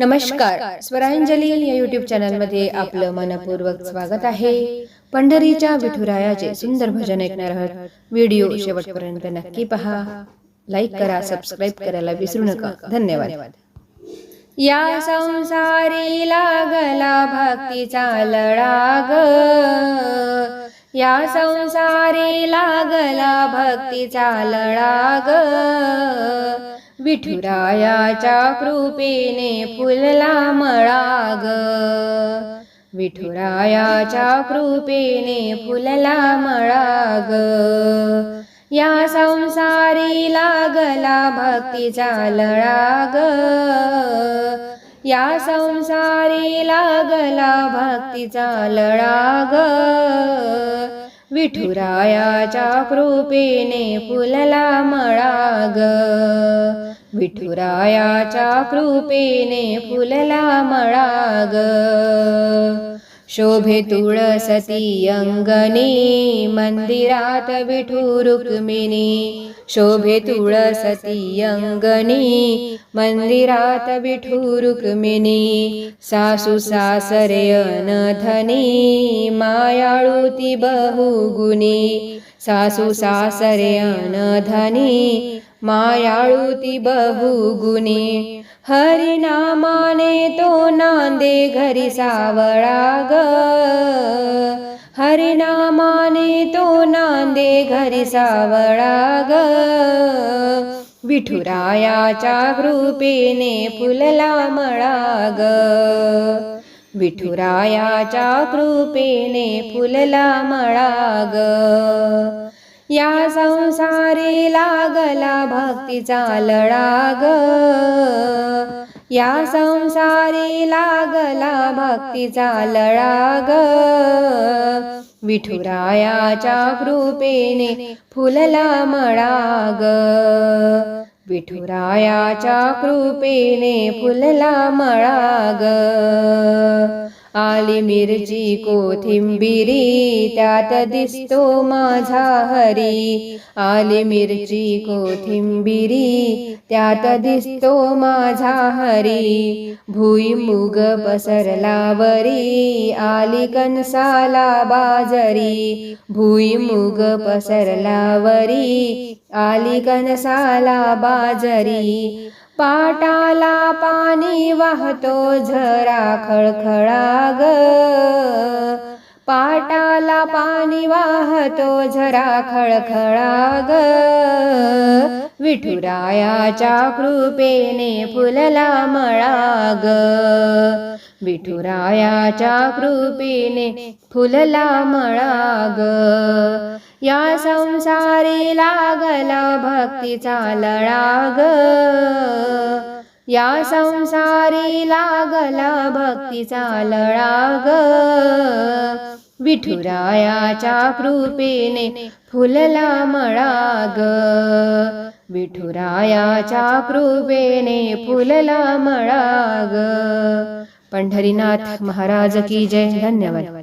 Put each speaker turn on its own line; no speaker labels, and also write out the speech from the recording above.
नमस्कार. स्वरांजली या युट्यूब चॅनलमध्ये आपलं मनपूर्वक स्वागत आहे. पंढरीच्या विठुरायाचे सुंदर भजन ऐकणार आहोत. व्हिडिओ शेवटपर्यंत नक्की पहा. लाईक करा सबस्क्राईब करायला विसरू नका. धन्यवाद. या संसारी लागला भक्तीचा लढाग या संसारी लागला भक्तीचा लढाग विठुरायाच्या कृपेने फुलला मळाग. विठुरायाच्या कृपेने फुलला मळाग. या संसारी लागला भक्तीचा लळाग. या संसारी लागला भक्तीचा लळाग. विठुरायाच्या कृपेने फुलला मळाग. विठुरायाच्या कृपेने फुलला मळाग. शोभे तुळसती अंगणी मंदिरात विठू रुक्मिणी. शोभे तुळसती अंगणी मंदिरात विठू रुक्मिणी. सासू सासरे अनधनी मायाळू ती बहुगुणी. सासू सासरे अनधनी मायाळू ती बहुगुणी. हरिनामाने तो नांदे घरी सावळा ग हरिनामाने तो नांदे घरी सावळा ग विठुरायाच्या कृपेने फुलला ग विठुरायाच्या कृपेने फुलला मळाग. या संसारी लागला भक्तीचा लळाग. या संसारी लागला भक्तीचा लळाग. विठुरायाच्या कृपेने फुलला मळाग. विठुरायाच्या कृपेने फुलला मळाग. आली मिरची कोथिंबिरी त्यात दिसतो माझा हरी. आली मिरची कोथिंबिरी त्यात दिसतो माझा हरी. भुईमुग पसरलावरी आली कणसाला बाजरी. भुईमुग पसरलावरी आली कणसाला बाजरी. पाटाला पाणी वाहतो झरा खळखळा ग पाटाला पाणी वाहतो झरा खळखळा ग विठुरायाच्या कृपेने फुलला मळाग. विठुरायाच्या कृपेने फुलला मळाग. या संसारी लागला भक्तीचा लळाग. या संसारी लागला भक्तीचा लळाग. विठुरायाच्या कृपेने फुलला मळाग. विठुरायाच्या कृपेने फुलला मळाग. पंढरीनाथ महाराज की जय. धन्यवाद.